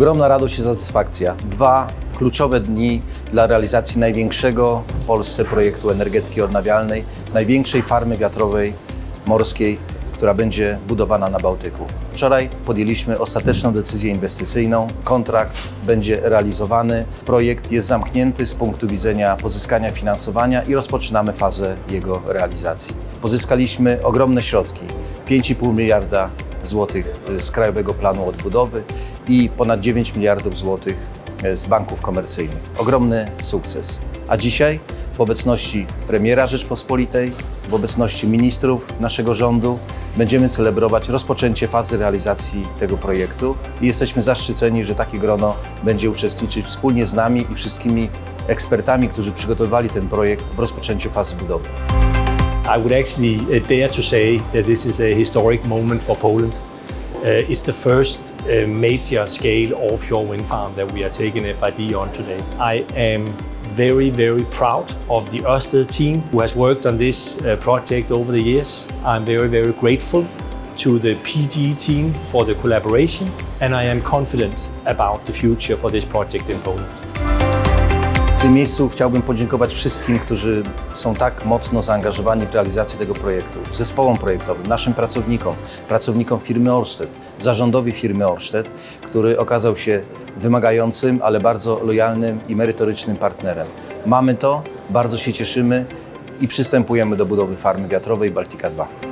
Ogromna radość i satysfakcja. Dwa kluczowe dni dla realizacji największego w Polsce projektu energetyki odnawialnej, największej farmy wiatrowej morskiej, która będzie budowana na Bałtyku. Wczoraj podjęliśmy ostateczną decyzję inwestycyjną. Kontrakt będzie realizowany. Projekt jest zamknięty z punktu widzenia pozyskania finansowania i rozpoczynamy fazę jego realizacji. Pozyskaliśmy ogromne środki 5,5 miliarda złotych z Krajowego Planu Odbudowy i ponad 9 miliardów złotych z banków komercyjnych. Ogromny sukces. A dzisiaj w obecności premiera Rzeczpospolitej, w obecności ministrów naszego rządu będziemy celebrować rozpoczęcie fazy realizacji tego projektu i jesteśmy zaszczyceni, że takie grono będzie uczestniczyć wspólnie z nami i wszystkimi ekspertami, którzy przygotowywali ten projekt w rozpoczęciu fazy budowy. I would actually uh, dare to say that this is a historic moment for Poland. Uh, it's the first uh, major scale offshore wind farm that we are taking FID on today. I am very, very proud of the Ørsted team who has worked on this uh, project over the years. I'm very, very grateful to the PG team for the collaboration, and I am confident about the future for this project in Poland. W tym miejscu chciałbym podziękować wszystkim, którzy są tak mocno zaangażowani w realizację tego projektu, zespołom projektowym, naszym pracownikom, pracownikom firmy Orsted, zarządowi firmy Orsted, który okazał się wymagającym, ale bardzo lojalnym i merytorycznym partnerem. Mamy to, bardzo się cieszymy i przystępujemy do budowy farmy wiatrowej Baltica 2.